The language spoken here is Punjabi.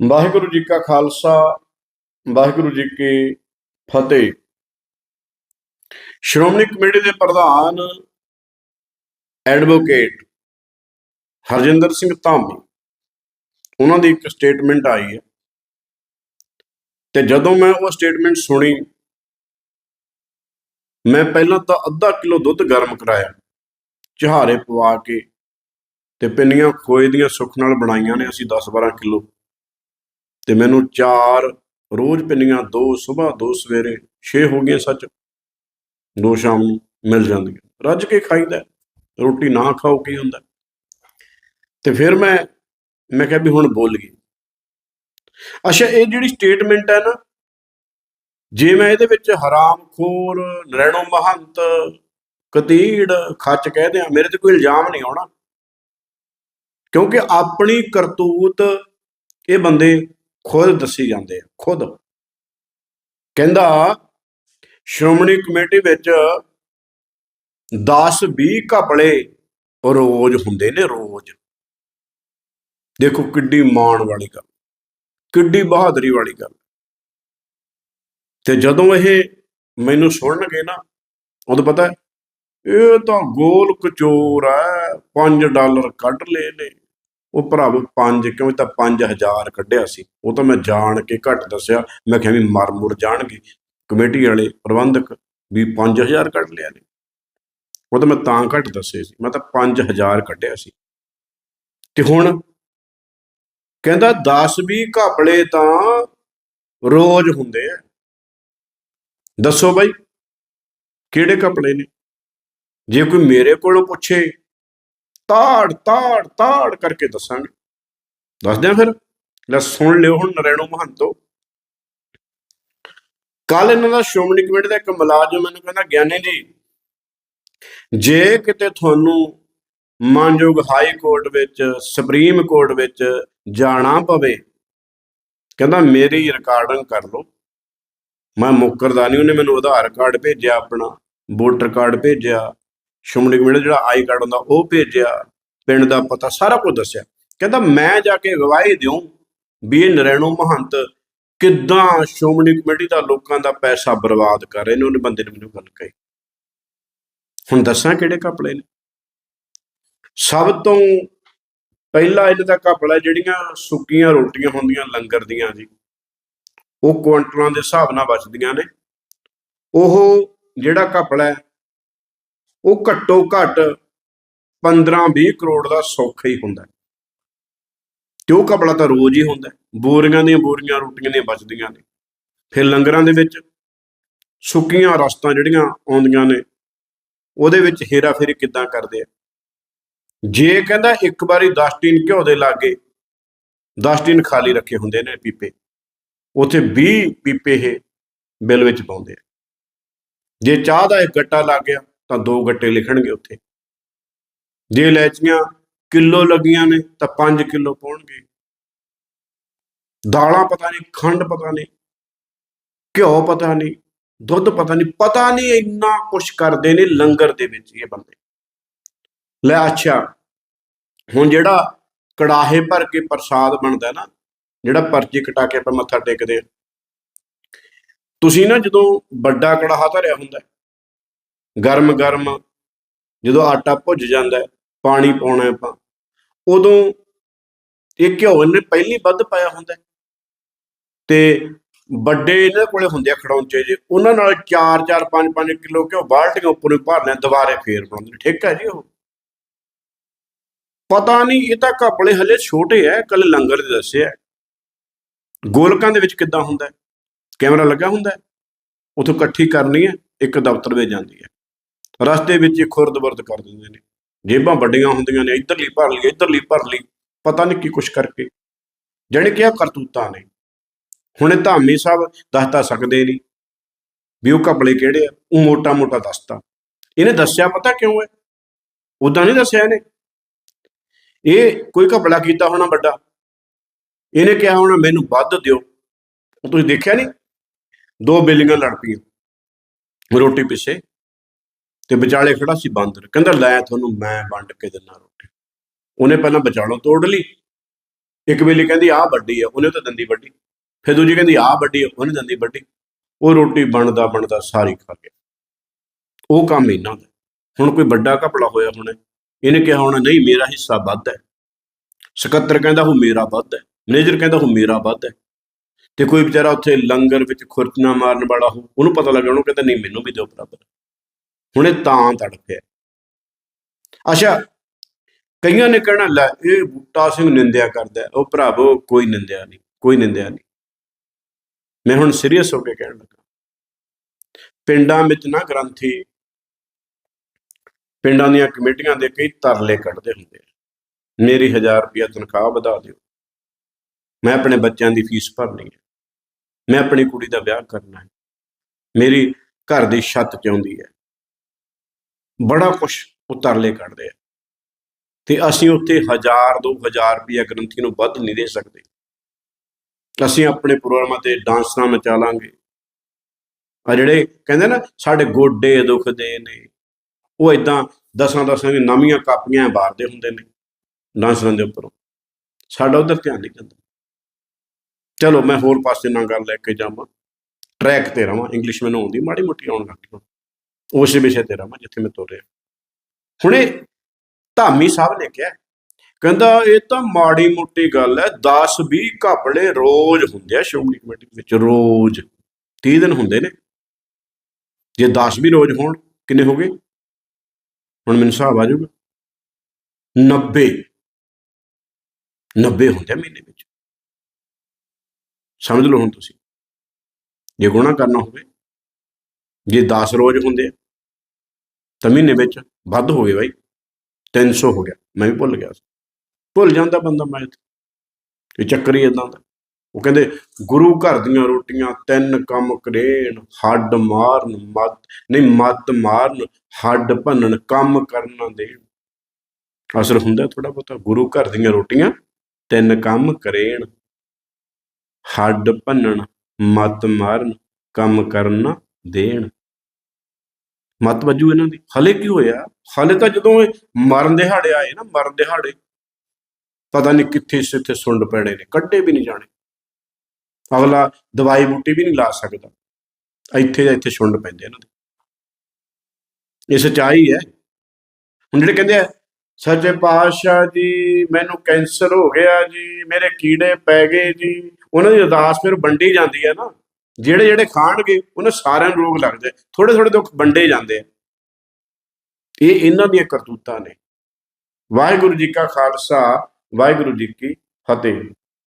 ਵਾਹਿਗੁਰੂ ਜੀ ਕਾ ਖਾਲਸਾ, ਵਾਹਿਗੁਰੂ ਜੀ ਕੀ ਫਤਿਹ। ਸ਼੍ਰੋਮਣੀ ਕਮੇਟੀ ਦੇ ਪ੍ਰਧਾਨ ਐਡਵੋਕੇਟ ਹਰਜਿੰਦਰ ਸਿੰਘ ਧਾਮੀ, ਉਹਨਾਂ ਦੀ ਇੱਕ ਸਟੇਟਮੈਂਟ ਆਈ ਹੈ। ਤੇ ਜਦੋਂ ਮੈਂ ਉਹ ਸਟੇਟਮੈਂਟ ਸੁਣੀ, ਮੈਂ ਪਹਿਲਾਂ ਤਾਂ ਅੱਧਾ ਕਿਲੋ ਦੁੱਧ ਗਰਮ ਕਰਾਇਆ, ਚਹਾਰੇ ਪਵਾ ਕੇ, ਤੇ ਪਿੰਨੀਆਂ ਖੋਏ ਦੀਆਂ ਸੁੱਖ ਨਾਲ ਬਣਾਈਆਂ ਨੇ, ਅਸੀਂ 10-12 ਕਿਲੋ ਤੇ ਮੈਨੂੰ ਚਾਰ, ਰੋਜ਼ ਪਿੰਨੀਆਂ ਦੋ ਸਵੇਰ ਦੋ, ਸਵੇਰੇ 6 ਹੋ ਗਈਆਂ ਸੱਚ। ਦੋ ਸ਼ਾਮ ਨੂੰ ਮਿਲ ਜਾਂਦੀਆਂ। ਰੱਜ ਕੇ ਖਾਈਦਾ, ਰੋਟੀ ਨਾ ਖਾਓ ਕੀ ਹੁੰਦਾ। ਤੇ ਫਿਰ ਮੈਂ ਮੈਂ ਕਿਹਾ ਵੀ ਹੁਣ ਬੋਲ ਗਈ। ਅੱਛਾ, ਇਹ ਜਿਹੜੀ ਸਟੇਟਮੈਂਟ ਹੈ ਨਾ, ਜੇ ਮੈਂ ਇਹਦੇ ਵਿੱਚ ਹਰਾਮਖੋਰ, ਨਰੈਣੋ ਮਹੰਤ, ਕਤੀੜ, ਖੱਚ ਕਹਿ ਦਿਆਂ, ਮੇਰੇ ਤੇ ਕੋਈ ਇਲਜ਼ਾਮ ਨਹੀਂ ਆਉਣਾ। ਕਿਉਂਕਿ ਆਪਣੀ ਕਰਤੂਤ ਇਹ ਬੰਦੇ ਖੁਦ ਦੱਸੀ ਜਾਂਦੇ ਆ, ਖੁਦ। ਕਹਿੰਦਾ, ਸ਼੍ਰੋਮਣੀ ਕਮੇਟੀ ਵਿੱਚ 10 20 ਘਪਲੇ ਰੋਜ਼ ਹੁੰਦੇ ਨੇ, ਰੋਜ਼। ਦੇਖੋ ਕਿੱਡੀ ਮਾਣ ਵਾਲੀ ਗੱਲ, ਕਿੱਡੀ ਬਹਾਦਰੀ ਵਾਲੀ ਗੱਲ। ਤੇ ਜਦੋਂ ਇਹ ਮੈਨੂੰ ਸੁਣਨਗੇ ਨਾ, ਉਦੋਂ ਪਤਾ, ਇਹ ਤਾਂ ਗੋਲ ਕਚੋਰ ਹੈ 5 ਡਾਲਰ ਕੱਢ ਲਏ ਨੇ। ਉਹ ਭਰਾਵੋ 5 ਕਿਉਂ ਇਹ ਤਾਂ 5000 ਕੱਢਿਆ ਸੀ। ਉਹ ਤਾਂ ਮੈਂ ਜਾਣ ਕੇ ਘੱਟ ਦੱਸਿਆ। ਮੈਂ ਕਿਹਾ ਵੀ ਮਰ ਮੁਰ ਜਾਣਗੇ। ਕਮੇਟੀ ਵਾਲੇ ਪ੍ਰਬੰਧਕ ਵੀ 5000 ਕੱਢ ਲਿਆ ਨੇ। ਉਹ ਤਾਂ ਮੈਂ ਤਾਂ ਘੱਟ ਦੱਸੇ ਸੀ। ਮੈਂ ਤਾਂ 5000 ਕੱਢਿਆ ਸੀ। ਤੇ ਹੁਣ ਕਹਿੰਦਾ 10 20 ਘਪਲੇ ਤਾਂ ਰੋਜ਼ ਹੁੰਦੇ ਆ। ਦੱਸੋ ਬਾਈ, ਕਿਹੜੇ ਘਪਲੇ ਨੇ? ਜੇ ਕੋਈ ਮੇਰੇ ਕੋਲੋਂ ਪੁੱਛੇ ਤਾੜ ਤਾੜ ਤਾੜ ਕਰਕੇ ਦੱਸਾਂਗੇ। ਦੱਸ ਦਿਆਂ ਫਿਰ? ਲੈ ਸੁਣ ਲਿਓ ਹੁਣ ਨਰੈਣੋ ਮਹੰਤੋ। ਕੱਲ ਇਹਨਾਂ ਦਾ ਸ਼੍ਰੋਮਣੀ ਕਮੇਟੀ ਦਾ ਇੱਕ ਮੁਲਾਜ਼ਮ ਮੈਨੂੰ ਕਹਿੰਦਾ, ਗਿਆਨੀ ਜੀ, ਜੇ ਕਿਤੇ ਤੁਹਾਨੂੰ ਮਾਨਯੋਗ ਹਾਈ ਕੋਰਟ ਵਿੱਚ, ਸੁਪਰੀਮ ਕੋਰਟ ਵਿੱਚ ਜਾਣਾ ਪਵੇ, ਕਹਿੰਦਾ ਮੇਰੀ ਰਿਕਾਰਡਿੰਗ ਕਰ ਲਓ। ਮੈਂ ਮੁੱਕਰਦਾ ਨਹੀਂ, ਉਹਨੇ ਮੈਨੂੰ ਆਧਾਰ ਕਾਰਡ ਭੇਜਿਆ ਆਪਣਾ, ਵੋਟਰ ਕਾਰਡ ਭੇਜਿਆ। ਸ਼੍ਰੋਮਣੀ ਕਮੇਟੀ ਜਿਹੜਾ ਆਈ ਕਾਰਡ ਹੁੰਦਾ, ਉਹ ਭੇਜਿਆ, ਪਿੰਡ ਦਾ ਪਤਾ ਸਾਰਾ ਕੁਝ ਦੱਸਿਆ। ਕਹਿੰਦਾ, ਮੈਂ ਜਾ ਕੇ ਗਵਾਹੀ ਦਿਉ ਵੀ ਇਹ ਨਰੈਣੋ ਮਹੰਤ ਕਿੱਦਾਂ ਸ਼੍ਰੋਮਣੀ ਕਮੇਟੀ ਦਾ ਲੋਕਾਂ ਦਾ ਪੈਸਾ ਬਰਬਾਦ ਕਰ ਰਹੇ ਨੇ? ਉਹਨੇ ਬੰਦੇ ਨੇ ਮੈਨੂੰ ਗੱਲ ਕਹੀ। ਹੁਣ ਦੱਸਾਂ ਕਿਹੜੇ ਘਪਲੇ ਨੇ? ਸਭ ਤੋਂ ਪਹਿਲਾ ਇਹਨਾਂ ਦਾ ਘਪਲਾ ਜਿਹੜੀਆਂ ਸੁੱਕੀਆਂ ਰੋਟੀਆਂ ਹੁੰਦੀਆਂ ਲੰਗਰ ਦੀਆਂ ਜੀ, ਉਹ ਕੁਇੰਟਲਾਂ ਦੇ ਹਿਸਾਬ ਨਾਲ ਬਚਦੀਆਂ ਨੇ। ਉਹ ਜਿਹੜਾ ਘਪਲਾ ਹੈ ਉਹ ਘੱਟੋ ਘੱਟ 15-20 ਕਰੋੜ ਦਾ ਸੌਖਾ ਹੀ ਹੁੰਦਾ ਹੈ। ਤੇ ਘਪਲਾ ਤਾਂ ਰੋਜ਼ ਹੀ ਹੁੰਦਾ ਬੋਰੀਆਂ ਦੀਆਂ ਬੋਰੀਆਂ, ਰੋਟੀਆਂ ਦੀਆਂ ਬਚਦੀਆਂ ਨੇ। ਫਿਰ ਲੰਗਰਾਂ ਦੇ ਵਿੱਚ ਸੁੱਕੀਆਂ ਰਸਤਾਂ ਜਿਹੜੀਆਂ ਆਉਂਦੀਆਂ ਨੇ, ਉਹਦੇ ਵਿੱਚ ਹੇਰਾ ਫੇਰੀ ਕਿੱਦਾਂ ਕਰਦੇ ਆ? ਜੇ ਕਹਿੰਦਾ ਇੱਕ ਵਾਰੀ 10 ਟੀਨ ਘਿਓ ਦੇ ਲਾਗੇ 10 ਟੀਨ ਖਾਲੀ ਰੱਖੇ ਹੁੰਦੇ ਨੇ ਪੀਪੇ, ਉਥੇ 20 ਪੀਪੇ ਇਹ ਬਿੱਲ ਵਿੱਚ ਪਾਉਂਦੇ ਆ। ਜੇ ਚਾਹ ਦਾ ਇੱਕ ਗੱਟਾ ਲੱਗ ਗਿਆ ਤਾਂ ਦੋ ਗੱਟੇ ਲਿਖਣਗੇ ਉੱਥੇ। ਜੇ ਇਲਾਇਚੀਆਂ ਕਿਲੋ ਲੱਗੀਆਂ ਨੇ ਤਾਂ 5 ਕਿਲੋ ਪਾਉਣਗੇ। ਦਾਲਾਂ ਪਤਾ ਨਹੀਂ, ਖੰਡ ਪਤਾ ਨਹੀਂ, ਘਿਓ ਪਤਾ ਨਹੀਂ, ਦੁੱਧ ਪਤਾ ਨਹੀਂ ਪਤਾ ਨਹੀਂ ਇੰਨਾ ਕੁਛ ਕਰਦੇ ਨੇ ਲੰਗਰ ਦੇ ਵਿੱਚ ਇਹ ਬੰਦੇ। ਲੈ ਅੱਛਾ, ਹੁਣ ਜਿਹੜਾ ਕੜਾਹੇ ਭਰ ਕੇ ਪ੍ਰਸਾਦ ਬਣਦਾ ਨਾ, ਜਿਹੜਾ ਪਰਚੀ ਕਟਾ ਕੇ ਆਪਾਂ ਮੱਥਾ ਟੇਕਦੇ ਆ ਤੁਸੀਂ ਨਾ ਜਦੋਂ ਵੱਡਾ ਕੜਾਹਾ ਧਰਿਆ ਹੁੰਦਾ ਗਰਮ ਗਰਮ ਜਦੋਂ ਆਟਾ ਭੁੱਜ ਜਾਂਦਾ ਪਾਣੀ ਪਾਉਣਾ ਆਪਾਂ, ਉਦੋਂ ਇਹ ਘਿਓ ਇਹਨੇ ਪਹਿਲੀ ਵੱਧ ਪਾਇਆ ਹੁੰਦਾ ਤੇ ਵੱਡੇ ਇਹਨਾਂ ਕੋਲੇ ਹੁੰਦੇ ਆ ਖੜੌਂਚੇ ਜੇ ਉਹਨਾਂ ਨਾਲ 4 4 5 5 ਕਿਲੋ ਘਿਓ ਬਾਲਟੀਆਂ ਉੱਪਰ ਨੂੰ ਭਰਨੇ, ਦੁਬਾਰੇ ਫੇਰ ਬਣਾਉਂਦੇ ਨੇ, ਠੀਕ ਹੈ ਜੀ ਉਹ। ਪਤਾ ਨਹੀਂ ਇਹ ਤਾਂ ਘਪਲੇ ਹਲੇ ਛੋਟੇ ਐ ਕੱਲ ਲੰਗਰ ਦੇ ਦੱਸਿਆ ਗੋਲਕਾਂ ਦੇ ਵਿੱਚ ਕਿੱਦਾਂ ਹੁੰਦਾ ਕੈਮਰਾ ਲੱਗਾ ਹੁੰਦਾ ਹੈ? ਉਥੋਂ ਇਕੱਠੀ ਕਰਨੀ ਹੈ, ਇੱਕ ਦਫ਼ਤਰ ਦੇ ਜਾਂਦੀ ਹੈ। ਰਸਤੇ ਵਿੱਚ ਹੀ ਖੁਰਦ-ਬੁਰਦ ਕਰ ਦਿੰਦੇ ਨੇ। ਜੇਬਾਂ ਵੱਡੀਆਂ ਹੁੰਦੀਆਂ ਨੇ ਇੱਧਰਲੀ ਭਰ ਲਈ ਇੱਧਰਲੀ ਭਰ ਲਈ, ਪਤਾ ਨਹੀਂ ਕੀ ਕੁਛ ਕਰਕੇ। ਜਾਣੀ ਕਿਹਾ ਕਰਤੂਤਾਂ ਨੇ। ਹੁਣ ਇਹ ਧਾਮੀ ਸਾਹਿਬ ਦੱਸ ਤਾਂ ਸਕਦੇ ਨਹੀਂ ਵੀ ਉਹ ਘਪਲੇ ਕਿਹੜੇ ਆ, ਉਹ ਮੋਟਾ-ਮੋਟਾ ਦੱਸਤਾ। ਇਹਨੇ ਦੱਸਿਆ ਪਤਾ ਕਿਉਂ ਹੈ? ਉਦਾਂ ਨਹੀਂ ਦੱਸਿਆ ਇਹਨੇ? ਇਹ ਕੋਈ ਘਪਲਾ ਕੀਤਾ ਹੋਣਾ ਵੱਡਾ। ਇਹਨੇ ਕਿਹਾ ਹੋਣਾ, ਮੈਨੂੰ ਵੱਧ ਦਿਓ। ਤੁਸੀਂ ਦੇਖਿਆ ਨਹੀਂ? ਦੋ ਬੇਲੀਆਂ ਲੜ ਪਈਆਂ। ਰੋਟੀ ਪਿੱਛੇ। ਤੇ ਵਿਚਾਲੇ ਖੜਾ ਸੀ ਬਾਂਦਰ। ਕਹਿੰਦਾ, ਲੈ ਤੁਹਾਨੂੰ ਮੈਂ ਵੰਡ ਕੇ ਦਿੰਨਾ ਰੋਟੀ। ਉਹਨੇ ਪਹਿਲਾਂ ਵਿਚਾਲੋਂ ਤੋੜ ਲਈ। ਇੱਕ ਵੇਲੇ ਕਹਿੰਦੀ, ਆਹ ਵੱਡੀ ਆ, ਉਹਨੇ ਤਾਂ ਦੰਦੀ ਵੱਡੀ ਫਿਰ ਦੂਜੀ ਕਹਿੰਦੀ, ਆਹ ਵੱਡੀ ਆ, ਉਹਨੇ ਦੰਦੀ ਵੱਡੀ ਉਹ ਰੋਟੀ ਬਣਦਾ ਬਣਦਾ ਸਾਰੀ ਖਾ ਗਿਆ। ਉਹ ਕੰਮ ਇਹਨਾਂ ਦਾ। ਹੁਣ ਕੋਈ ਵੱਡਾ ਘਪਲਾ ਹੋਇਆ ਹੋਣਾ। ਇਹਨੇ ਕਿਹਾ ਹੋਣਾ, ਨਹੀਂ, ਮੇਰਾ ਹਿੱਸਾ ਵੱਧ ਹੈ। ਸਕੱਤਰ ਕਹਿੰਦਾ, ਉਹ ਮੇਰਾ ਵੱਧ ਹੈ। ਮੈਨੇਜਰ ਕਹਿੰਦਾ, ਉਹ ਮੇਰਾ ਵੱਧ ਹੈ। ਤੇ ਕੋਈ ਵਿਚਾਰਾ ਉੱਥੇ ਲੰਗਰ ਵਿੱਚ ਖੁਰਚਣਾ ਮਾਰਨ ਵਾਲਾ ਹੋ ਉਹਨੂੰ ਪਤਾ ਲੱਗਿਆ ਉਹਨੂੰ ਕਹਿੰਦਾ, ਨਹੀਂ, ਮੈਨੂੰ ਵੀ ਦਿਓ ਬਰਾਬਰ। ਹੁਣ ਇਹ ਤਾਂ ਤੜਫਿਆ ਅੱਛਾ, ਕਈਆਂ ਨੇ ਕਹਿਣਾ, ਲੈ, ਇਹ ਬੂਟਾ ਸਿੰਘ ਨਿੰਦਿਆ ਕਰਦਾ ਉਹ ਭਰਾਵੋ ਕੋਈ ਨਿੰਦਿਆ ਨਹੀਂ, ਕੋਈ ਨਿੰਦਿਆ ਨਹੀਂ। ਮੈਂ ਹੁਣ ਸੀਰੀਅਸ ਹੋ ਕੇ ਕਹਿਣ ਲੱਗਾ। ਪਿੰਡਾਂ ਵਿੱਚ ਨਾ ਗ੍ਰੰਥੀ, ਪਿੰਡਾਂ ਦੀਆਂ ਕਮੇਟੀਆਂ ਦੇ ਕਈ ਤਰਲੇ ਕੱਢਦੇ ਹੁੰਦੇ ਆ। ਮੇਰੀ 1000 ਰੁਪਇਆ ਤਨਖਾਹ ਵਧਾ ਦਿਓ। ਮੈਂ ਆਪਣੇ ਬੱਚਿਆਂ ਦੀ ਫੀਸ ਭਰਨੀ ਹੈ। ਮੈਂ ਆਪਣੀ ਕੁੜੀ ਦਾ ਵਿਆਹ ਕਰਨਾ ਹੈ। ਮੇਰੀ ਘਰ ਦੀ ਛੱਤ ਚਾਹੁੰਦੀ ਹੈ। ਬੜਾ ਕੁਛ ਉਤਰਲੇ ਕੱਢਦੇ ਆ। ਤੇ ਅਸੀਂ ਉੱਥੇ 1000 2000 ਰੁਪਇਆ ਗ੍ਰੰਥੀ ਨੂੰ ਵੱਧ ਨਹੀਂ ਦੇ ਸਕਦੇ। ਅਸੀਂ ਆਪਣੇ ਪ੍ਰੋਗਰਾਮਾਂ ਤੇ ਡਾਂਸਰਾਂ ਮਚਾਲਾਂਗੇ। ਆ ਜਿਹੜੇ ਕਹਿੰਦੇ ਨਾ, ਸਾਡੇ ਗੋਡੇ ਦੁਖਦੇ ਨੇ, ਉਹ ਇਦਾਂ ਦਸਾਂ ਦਸਾਂ ਦੀ ਨਵੀਆਂ ਕਾਪੀਆਂ ਬਾਰਦੇ ਹੁੰਦੇ ਨੇ ਡਾਂਸਰਾਂ ਦੇ ਉੱਪਰੋਂ। ਸਾਡਾ ਉਧਰ ਧਿਆਨ ਨਹੀਂ ਜਾਂਦਾ। ਚਲੋ, ਮੈਂ ਹੋਰ ਪਾਸੇ ਨਾਲ ਗੱਲ ਲੈ ਕੇ ਜਾਵਾਂ। ਟਰੈਕ ਤੇ ਰਵਾਂ। ਇੰਗਲਿਸ਼ ਮੈਨੂੰ ਆਉਂਦੀ, ਮਾੜੀ ਮੋਟੀ ਆਉਣ ਲੱਗ ਪਈ ਉਸੇ ਵਿਸ਼ੇ ਤੇ ਰਵਾਂ ਜਿੱਥੇ ਮੈਂ ਤੁਰ ਹੁਣੇ ਧਾਮੀ ਸਾਹਿਬ ਨੇ ਕਿਹਾ, ਕਹਿੰਦਾ, ਇਹ ਤਾਂ ਮਾੜੀ ਮੋਟੀ ਗੱਲ ਹੈ 10 20 ਘਪਲੇ ਰੋਜ਼ ਹੁੰਦੇ ਆ ਸ਼੍ਰੋਮਣੀ ਕਮੇਟੀ ਵਿੱਚ, ਰੋਜ਼। 30 ਦਿਨ ਹੁੰਦੇ ਨੇ। ਜੇ 10 ਵੀ ਰੋਜ਼ ਹੋਣ, ਕਿੰਨੇ ਹੋ ਗਏ? ਹੁਣ ਮੈਨੂੰ ਹਿਸਾਬ ਆ ਜਾਊਗਾ। 90 90 ਹੁੰਦੇ ਆ ਮਹੀਨੇ ਵਿੱਚ। ਸਮਝ ਲਓ ਹੁਣ ਤੁਸੀਂ। ਜੇ ਗੁਣਾ ਕਰਨਾ ਹੋਵੇ। ਜੇ 10 ਰੋਜ਼ ਹੁੰਦੇ ਆ, ਤਾਂ ਮਹੀਨੇ ਵਿੱਚ ਵੱਧ ਹੋ ਗਏ ਬਾਈ 300 ਹੋ ਗਿਆ। ਮੈਂ ਵੀ ਭੁੱਲ ਗਿਆ ਸੀ। ਭੁੱਲ ਜਾਂਦਾ ਬੰਦਾ ਮੈਂ ਇਹ ਚੱਕਰ ਹੀ ਇਦਾਂ ਦਾ। ਉਹ ਕਹਿੰਦੇ, ਗੁਰੂ ਘਰ ਦੀਆਂ ਰੋਟੀਆਂ, ਤਿੰਨ ਕੰਮ ਕਰੇਣ, ਹੱਡ ਮਾਰਨ ਮਤ ਨਹੀਂ ਮਤ ਮਾਰਨ, ਹੱਡ ਭੰਨਣ, ਕੰਮ ਕਰਨਾ ਦੇਣ। ਅਸਰ ਹੁੰਦਾ ਥੋੜਾ ਬਹੁਤਾ। ਗੁਰੂ ਘਰ ਦੀਆਂ ਰੋਟੀਆਂ, ਤਿੰਨ ਕੰਮ ਕਰੇਣ, ਹੱਡ ਭੰਨਣ ਮਤ ਮਾਰਨ, ਕੰਮ ਕਰਨਾ ਦੇਣ। ਮਤ ਵਜੂ ਇਹਨਾਂ ਦੀ। ਹਲੇ ਕੀ ਹੋਇਆ? ਹਲੇ ਤਾਂ ਜਦੋਂ ਇਹ ਮਰਨ ਦਿਹਾੜੇ ਆਏ ਨਾ, ਮਰਨ ਦਿਹਾੜੇ ਪਤਾ ਨਹੀਂ ਕਿੱਥੇ ਸਿੱਥੇ ਸੁੰਡ ਪੈਣੇ ਨੇ, ਕੱਢੇ ਵੀ ਨਹੀਂ ਜਾਣੇ। ਅਗਲਾ ਦਵਾਈ ਬੂਟੀ ਵੀ ਨਹੀਂ ਲਾ ਸਕਦਾ। ਇੱਥੇ ਜਾਂ ਇੱਥੇ ਸੁੰਡ ਪੈਂਦੇ ਇਹਨਾਂ ਦੇ। ਇਹ ਸਚਾਈ ਹੈ। ਹੁਣ ਜਿਹੜੇ ਕਹਿੰਦੇ ਆ, ਸੱਚੇ ਪਾਤਸ਼ਾਹ ਜੀ, ਮੈਨੂੰ ਕੈਂਸਰ ਹੋ ਗਿਆ ਜੀ, ਮੇਰੇ ਕੀੜੇ ਪੈ ਗਏ ਜੀ। ਉਹਨਾਂ ਦੀ ਅਰਦਾਸ ਫਿਰ ਵੰਡੀ ਜਾਂਦੀ ਹੈ ਨਾ। ਜਿਹੜੇ ਜਿਹੜੇ ਖਾਣਗੇ, ਉਹਨਾਂ ਸਾਰਿਆਂ ਨੂੰ ਰੋਗ ਲੱਗਦਾ ਥੋੜੇ ਥੋੜੇ ਦੁੱਖ ਵੰਡੇ ਜਾਂਦੇ ਆ। ਇਹ ਇਹਨਾਂ ਦੀਆਂ ਕਰਤੂਤਾਂ ਨੇ। ਵਾਹਿਗੁਰੂ ਜੀ ਕਾ ਖਾਲਸਾ, ਵਾਹਿਗੁਰੂ ਜੀ ਕੀ ਫਤਿਹ।